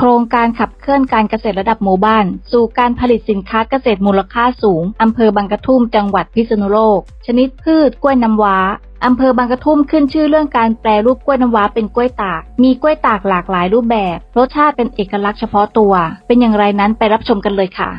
โครงการขับเคลื่อนการเกษตรระดับหมู่บ้าน สู่การผลิตสินค้าเกษตรมูลค่าสูง อำเภอบางกระทุ่มจังหวัดพิษณุโลก ชนิดพืชกล้วยน้ำว้าอำเภอบางกระทุ่มขึ้นชื่อเรื่องการแปรรูปกล้วยน้ำว้าเป็นกล้วยตาก มีกล้วยตากหลากหลายรูปแบบ รสชาติเป็นเอกลักษณ์เฉพาะตัว เป็นอย่างไรนั้นไปรับชมกันเลยค่ะ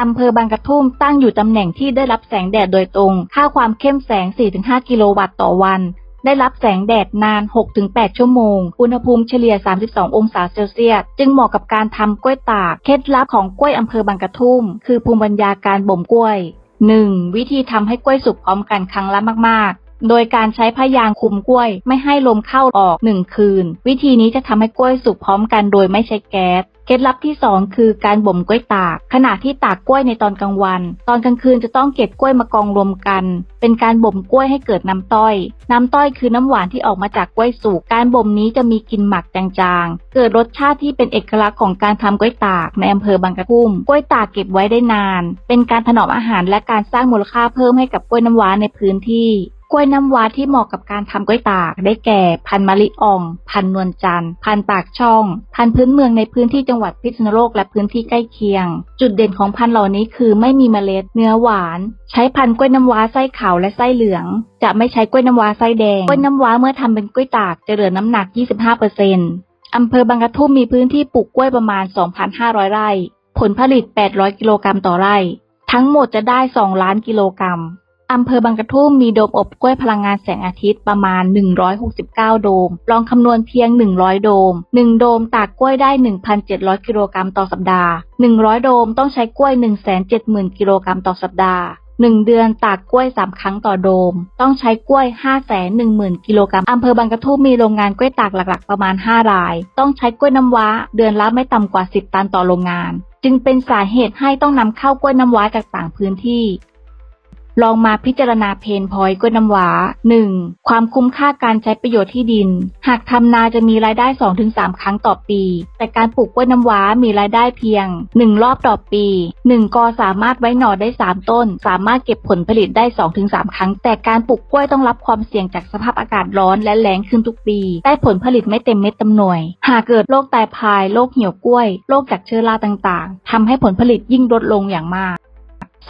อำเภอบางกระทุ่มตั้งอยู่ตำแหน่งที่ได้รับแสงแดดโดยตรง ค่าความเข้มแสง 4-5 กิโลวัตต์ต่อวัน ได้รับแสงแดดนาน 6-8 ชั่วโมง อุณหภูมิเฉลี่ย 32 องศาเซลเซียส จึงเหมาะกับการทำกล้วยตาก เคล็ดลับของกล้วยอำเภอบางกระทุ่ม คือภูมิปัญญาการบ่มกล้วย 1. วิธีทำให้กล้วยสุกพร้อมกันครั้งละมาก ๆโดยการใช้ผ้ายางคุมกล้วย ไม่ให้ลมเข้าออก1คืน วิธีนี้จะทำให้กล้วยสุกพร้อมกันโดยไม่ใช้แก๊ส เคล็ดลับที่ 2 คือการบ่มกล้วยตาก ขณะที่ตากกล้วยในตอนกลางวัน ตอนกลางคืนจะต้องเก็บกล้วยมากองรวมกัน เป็นการบ่มกล้วยให้เกิดน้ำต้อย น้ำต้อยคือน้ำหวานที่ออกมาจากกล้วยสุก การบ่มนี้จะมีกลิ่นหมักจางๆ เกิดรสชาติที่เป็นเอกลักษณ์ของการทำกล้วยตากในอำเภอบางกระทุ่ม กล้วยตากเก็บไว้ได้นาน เป็นการถนอมอาหารและการสร้างมูลค่าเพิ่มให้กับกล้วยน้ำว้าในพื้นที่ กล้วยน้ำว้าที่เหมาะกับการทำกล้วยตาก ได้แก่ พันมะลิอ่อง พันนวลจันทร์พันปากช่อง พันพื้นเมืองในพื้นที่จังหวัดพิษณุโลกและพื้นที่ใกล้เคียง จุดเด่นของพันเหล่านี้คือไม่มีเมล็ดเนื้อหวาน ใช้พันกล้วยน้ำว้าไส้ขาวและไส้เหลือง จะไม่ใช้กล้วยน้ำว้าไส้แดง กล้วยน้ำว้าเมื่อทำเป็นกล้วยตากจะเหลือน้ำหนัก 25%อำเภอบางกระทุ่มมีพื้นที่ปลูกกล้วยประมาณ 2,500 ไร่ ผลผลิต 800 กิโลกรัมต่อไร่ ทั้งหมดจะได้ 2 ล้านกิโลกรัม อำเภอบางกระทุ่มมีโดมอบกล้วยพลังงานแสงอาทิตย์ประมาณ 169 โดม ลองคำนวณเพียง 100 โดม 1 โดมตากกล้วยได้ 1,700 กิโลกรัมต่อสัปดาห์ 100 โดมต้องใช้กล้วย 170,000 กิโลกรัมต่อสัปดาห์1เดือนตากกล้วย3ครั้งต่อโดม ต้องใช้กล้วย 510,000 กิโลกรัมอำเภอบางกระทุ่มมีโรงงานกล้วยตากหลักๆ ประมาณ 5 ราย ต้องใช้กล้วยน้ำว้า เดือนละไม่ต่ำกว่า 10 ตันต่อโรงงาน จึงเป็นสาเหตุให้ต้องนำเข้ากล้วยน้ำว้าจากต่างพื้นที่ ลองมาพิจารณาเพนพอยต์กล้วยน้ำว้า 1. ความคุ้มค่าการใช้ประโยชน์ที่ดิน หากทำนาจะมีรายได้ 2-3 ครั้งต่อปี แต่การปลูกกล้วยน้ำว้ามีรายได้เพียง 1 รอบต่อปี 1 กอสามารถไว้หน่อได้ 3 ต้น สามารถเก็บผลผลิตได้ 2-3 ครั้ง แต่การปลูกกล้วยต้องรับความเสี่ยงจากสภาพอากาศร้อนและแล้งขึ้นทุกปี ได้ผลผลิตไม่เต็มเม็ดเต็มหน่วย หากเกิดโรคตายพาย โรคเหี่ยวกล้วย โรคจากเชื้อราต่างๆทำให้ผลผลิตยิ่งลดลงอย่างมาก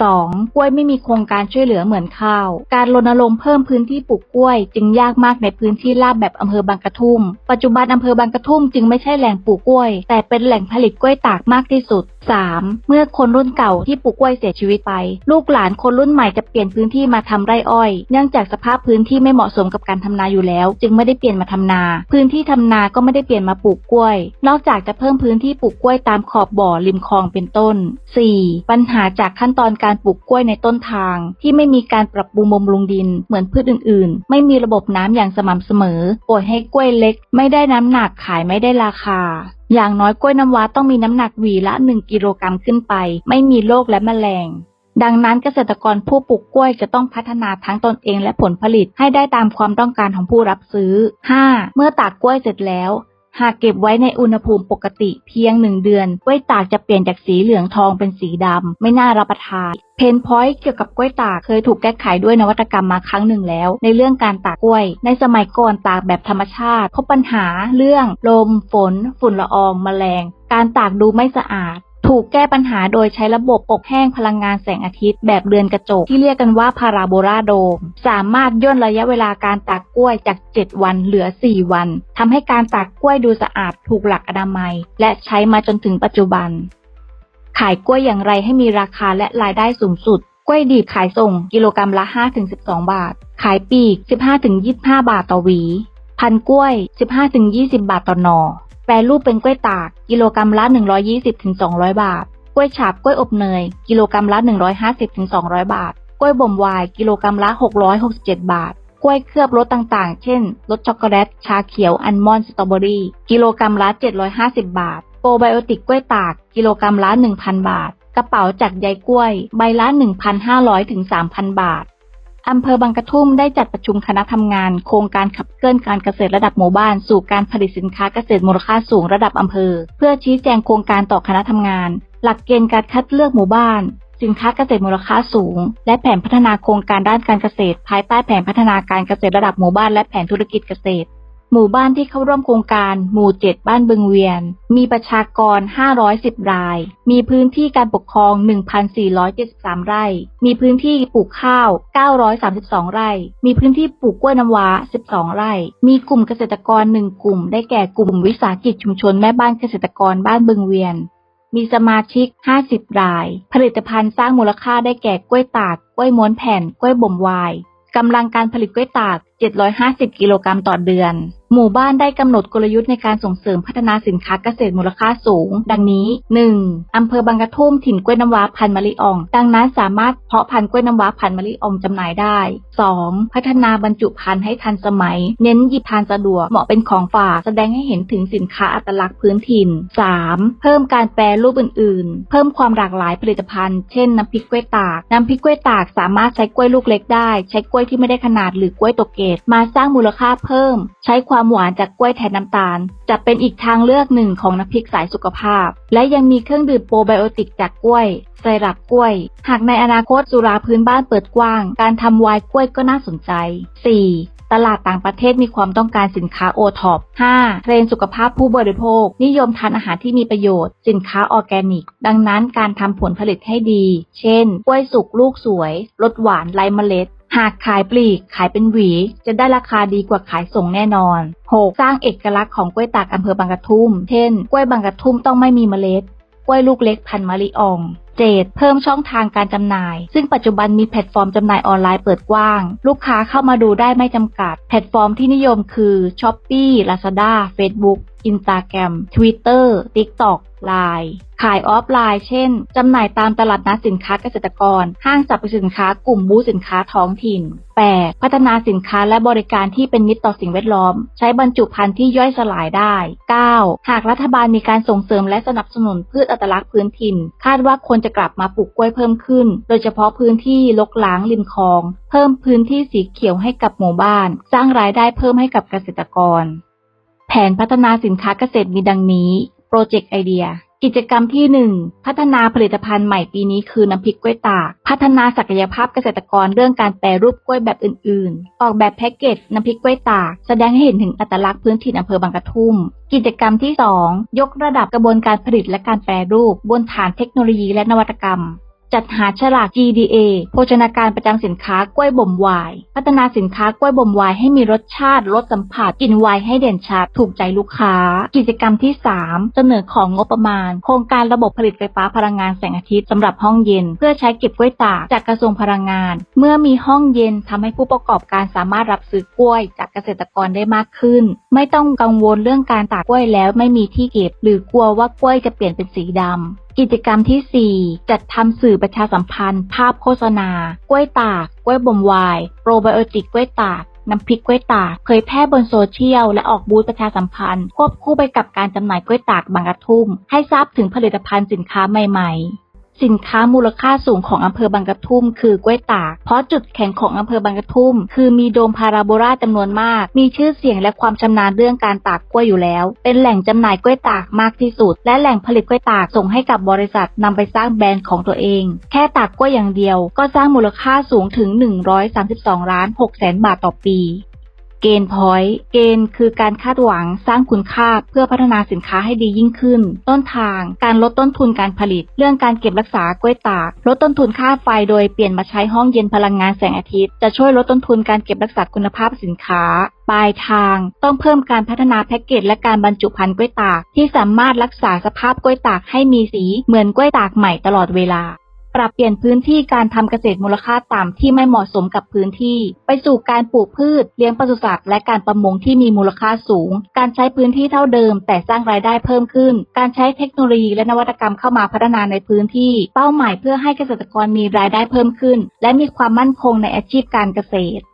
2. กล้วยไม่มีโครงการช่วยเหลือเหมือนข้าว การรณรงค์เพิ่มพื้นที่ปลูกกล้วย จึงยากมากในพื้นที่ราบแบบอำเภอบางกระทุ่ม ปัจจุบันอำเภอบางกระทุ่มจึงไม่ใช่แหล่งปลูกกล้วย แต่เป็นแหล่งผลิตกล้วยตากมากที่สุด 3. เมื่อคนรุ่นเก่าที่ปลูกกล้วยเสียชีวิตไป ลูกหลานคนรุ่นใหม่จะเปลี่ยนพื้นที่มาทำไร่อ้อย เนื่องจากสภาพพื้นที่ไม่เหมาะสมกับการทำนาอยู่แล้ว จึงไม่ได้เปลี่ยนมาทำนา พื้นที่ทำนาก็ไม่ได้เปลี่ยนมาปลูกกล้วย นอกจากจะเพิ่มพื้นที่ปลูกกล้วยตามขอบบ่อริมคลองเป็นต้น 4. ปัญหาจากขั้นตอนการการปลูกกล้วยในต้นทาง ที่ไม่มีการปรับปรุงบำรุงดินเหมือนพืชอื่นๆ ไม่มีระบบน้ำอย่างสม่ำเสมอปล่อยให้กล้วยเล็ก ไม่ได้น้ำหนักขายไม่ได้ราคา อย่างน้อยกล้วยน้ำว้าต้องมีน้ำหนักหวีละ 1 กิโลกรัมขึ้นไป ไม่มีโรคและแมลงดังนั้นเกษตรกรผู้ปลูกกล้วยจะต้องพัฒนาทั้งตนเองและผลผลิตให้ได้ตามความต้องการของผู้รับซื้อ 5. เมื่อตากกล้วยเสร็จแล้ว หากเก็บไว้ในอุณหภูมิปกติเพียงหนึ่งเดือน กล้วยตากจะเปลี่ยนจากสีเหลืองทองเป็นสีดำ ไม่น่ารับประทาน เพนพอยต์เกี่ยวกับกล้วยตากเคยถูกแก้ไขด้วยนวัตกรรมมาครั้งหนึ่งแล้ว ในเรื่องการตากกล้วย ในสมัยก่อนตากแบบธรรมชาติพบปัญหาเรื่องลม ฝน ฝุ่นละออง แมลง การตากดูไม่สะอาด ถูกแก้ปัญหาโดยใช้ระบบอบแห้งพลังงานแสงอาทิตย์แบบเรือนกระจก ที่เรียกกันว่าพาราโบราโดม สามารถย่นระยะเวลาการตากกล้วยจาก 7 วันเหลือ 4 วันทำให้การตากกล้วยดูสะอาดถูกหลักอนามัย และใช้มาจนถึงปัจจุบัน ขายกล้วยอย่างไรให้มีราคาและรายได้สูงสุดกล้วยดิบขายส่งกิโลกรัมละ 5-12 บาท ขายปีก 15-25 บาทต่อหวี พันกล้วย 15-20 บาทต่อหน่อ แปรรูปเป็นกล้วยตาก กิโลกรัมละ 120-200 บาท กล้วยฉาบกล้วยอบเนย กิโลกรัมละ 150-200 บาท กล้วยบ่มวาย กิโลกรัมละ 667 บาท กล้วยเคลือบรสต่างๆ เช่น รสช็อกโกแลต ชาเขียว อัลมอนด์ สตรอเบอรี่ กิโลกรัมละ 750 บาท โปรไบโอติกกล้วยตาก กิโลกรัมละ 1,000 บาท กระเป๋าจากใยกล้วย ใบละ 1,500ถึง3,000 บาท อำเภอบางกระทุ่มได้จัดประชุมคณะทำงาน โครงการขับเคลื่อนการเกษตรระดับหมู่บ้าน สู่การผลิตสินค้าเกษตรมูลค่าสูงระดับอำเภอ เพื่อชี้แจงโครงการต่อคณะทำงาน หลักเกณฑ์การคัดเลือกหมู่บ้าน สินค้าเกษตรมูลค่าสูง และแผนพัฒนาโครงการด้านการเกษตร ภายใต้แผนพัฒนาการเกษตรระดับหมู่บ้านและแผนธุรกิจเกษตร หมู่บ้านที่เข้าร่วมโครงการ หมู่ 7 บ้านบึงเวียน มีประชากร 510 ราย มีพื้นที่การปกครอง 1,473 ไร่ มีพื้นที่ปลูกข้าว 932 ไร่ มีพื้นที่ปลูกกล้วยน้ำว้า 12 ไร่ มีกลุ่มเกษตรกร 1 กลุ่ม ได้แก่กลุ่มวิสาหกิจชุมชนแม่บ้านเกษตรกรบ้านบึงเวียน มีสมาชิก 50 ราย ผลิตภัณฑ์สร้างมูลค่าได้แก่กล้วยตาก กล้วยม้วนแผ่น กล้วยบ่มวายกำลังการผลิตกล้วยตาก 750 กิโลกรัมต่อเดือน หมู่บ้านได้กำหนดกลยุทธ์ในการส่งเสริมพัฒนาสินค้าเกษตรมูลค่าสูง ดังนี้ 1. อำเภอบางกระทุ่มถิ่นกล้วยน้ำว้าพันมะลิอ่อง ดังนั้นสามารถเพาะพันธุ์กล้วยน้ำว้าพันมะลิอ่องจำหน่ายได้ 2. พัฒนาบรรจุภัณฑ์ให้ทันสมัย เน้นหยิบทานสะดวกเหมาะเป็นของฝากแสดงให้เห็นถึงสินค้าอัตลักษณ์พื้นถิ่น 3. เพิ่มการแปรรูปอื่น ๆ เพิ่มความหลากหลายผลิตภัณฑ์ เช่นน้ำพริกกล้วยตาก น้ำพริกกล้วยตากสามารถใช้กล้วยลูกเล็กได้ ใช้กล้วยที่ไม่ได้ขนาดหรือกล้วยตกเกตมาสร้างมูลค่าเพิ่ม ใช้ความหวานจากกล้วยแทนน้ำตาล จะเป็นอีกทางเลือกหนึ่งของน้ำพริกสายสุขภาพ และยังมีเครื่องดื่มโปรไบโอติกจากกล้วยไซรัปกล้วย หากในอนาคตสุราพื้นบ้านเปิดกว้าง การทำไวน์กล้วยก็น่าสนใจ 4. ตลาดต่างประเทศมีความต้องการสินค้าโอท็อป 5. เทรนสุขภาพผู้บริโภค นิยมทานอาหารที่มีประโยชน์ สินค้าออร์แกนิก ดังนั้นการทำผลผลิตให้ดี เช่น กล้วยสุกลูกสวย รสหวานไร้เมล็ด หากขายปลีกขายเป็นหวี จะได้ราคาดีกว่าขายส่งแน่นอน 6. สร้างเอกลักษณ์ของกล้วยตากอำเภอบางกระทุ่ม เช่น กล้วยบางกระทุ่มต้องไม่มีเมล็ด กล้วยลูกเล็กพันมะลิอ่อง 7. เพิ่มช่องทางการจำหน่าย ซึ่งปัจจุบันมีแพลตฟอร์มจำหน่ายออนไลน์เปิดกว้าง ลูกค้าเข้ามาดูได้ไม่จำกัด แพลตฟอร์มที่นิยมคือ Shopee Lazada Facebook Instagram Twitter TikTok Line ขายออฟไลน์เช่น จำหน่ายตามตลาดนัดสินค้าเกษตรกร ห้างสรรพสินค้ากลุ่มบูสินค้าท้องถิ่น 8. พัฒนาสินค้าและบริการที่เป็นมิตรต่อสิ่งแวดล้อม ใช้บรรจุภัณฑ์ที่ย่อยสลายได้ 9. หากรัฐบาลมีการส่งเสริมและสนับสนุนพืชอัตลักษณ์พื้นถิ่น คาดว่าควรจะกลับมาปลูกกล้วยเพิ่มขึ้น โดยเฉพาะพื้นที่ลกล้างริมคลอง เพิ่มพื้นที่สีเขียวให้กับหมู่บ้าน สร้างรายได้เพิ่มให้กับเกษตรกร แผนพัฒนาสินค้าเกษตรมีดังนี้ โปรเจกต์ไอเดีย กิจกรรมที่ 1 พัฒนาผลิตภัณฑ์ใหม่ปีนี้คือน้ำพริกกล้วยตาก พัฒนาศักยภาพเกษตรกรเรื่องการแปรรูปกล้วยแบบอื่น ๆ ออกแบบแพ็กเกจน้ำพริกกล้วยตาก แสดงให้เห็นถึงอัตลักษณ์พื้นถิ่นอำเภอบางกระทุ่ม กิจกรรมที่ 2 ยกระดับกระบวนการผลิตและการแปรรูป บนฐานเทคโนโลยีและนวัตกรรม จัดหาฉลาก GDA โภชนาการประจำสินค้ากล้วยบ่มวาย พัฒนาสินค้ากล้วยบ่มวายให้มีรสชาติรสสัมผัสกลิ่นวายให้เด่นชัดถูกใจลูกค้า กิจกรรมที่ 3 เสนอของงบประมาณ โครงการระบบผลิตไฟฟ้าพลังงานแสงอาทิตย์สำหรับห้องเย็น เพื่อใช้เก็บกล้วยตากจากกระทรวงพลังงาน เมื่อมีห้องเย็นทำให้ผู้ประกอบการสามารถรับซื้อกล้วย จากเกษตรกรได้มากขึ้น ไม่ต้องกังวลเรื่องการตากกล้วยแล้วไม่มีที่เก็บ หรือกลัวว่ากล้วยจะเปลี่ยนเป็นสีดำ กิจกรรมที่ 4 จัดทำสื่อประชาสัมพันธ์ ภาพโฆษณา กล้วยตาก กล้วยบ่มวาย โปรไบโอติกกล้วยตากน้ำพริกกล้วยตากเผยแพร่บนโซเชียล และออกบูธประชาสัมพันธ์ ควบคู่ไปกับการจำหน่ายกล้วยตากบางกระทุ่ม ให้ทราบถึงผลิตภัณฑ์สินค้าใหม่ ๆ สินค้ามูลค่าสูงของอำเภอบางกระทุ่มคือกล้วยตาก เพราะจุดแข็งของอำเภอบางกระทุ่ม คือมีโดมพาราโบราจำนวนมาก มีชื่อเสียงและความชำนาญเรื่องการตากกล้วยอยู่แล้ว เป็นแหล่งจำหน่ายกล้วยตากมากที่สุด และแหล่งผลิตกล้วยตากส่งให้กับบริษัทนำไปสร้างแบรนด์ของตัวเอง แค่ตากกล้วยอย่างเดียว ก็สร้างมูลค่าสูงถึง 132 ล้าน6แสนบาทต่อปี เกณฑ์พอยต์เกณฑ์คือการคาดหวังสร้างคุณค่าเพื่อพัฒนาสินค้าให้ดียิ่งขึ้น ต้นทาง การลดต้นทุนการผลิต เรื่องการเก็บรักษากล้วยตาก ลดต้นทุนค่าไฟโดยเปลี่ยนมาใช้ห้องเย็นพลังงานแสงอาทิตย์ จะช่วยลดต้นทุนการเก็บรักษาคุณภาพสินค้า ปลายทาง ต้องเพิ่มการพัฒนาแพ็กเกจและการบรรจุภัณฑ์กล้วยตาก ที่สามารถรักษาสภาพกล้วยตากให้มีสีเหมือนกล้วยตากใหม่ตลอดเวลา ปรับเปลี่ยนพื้นที่การทำเกษตรมูลค่าต่ำที่ไม่เหมาะสมกับพื้นที่ ไปสู่การปลูกพืช เลี้ยงปศุสัตว์และการประมงที่มีมูลค่าสูง การใช้พื้นที่เท่าเดิม แต่สร้างรายได้เพิ่มขึ้น การใช้เทคโนโลยีและนวัตกรรมเข้ามาพัฒนาในพื้นที่ เป้าหมายเพื่อให้เกษตรกรมีรายได้เพิ่มขึ้น และมีความมั่นคงในอาชีพการเกษตร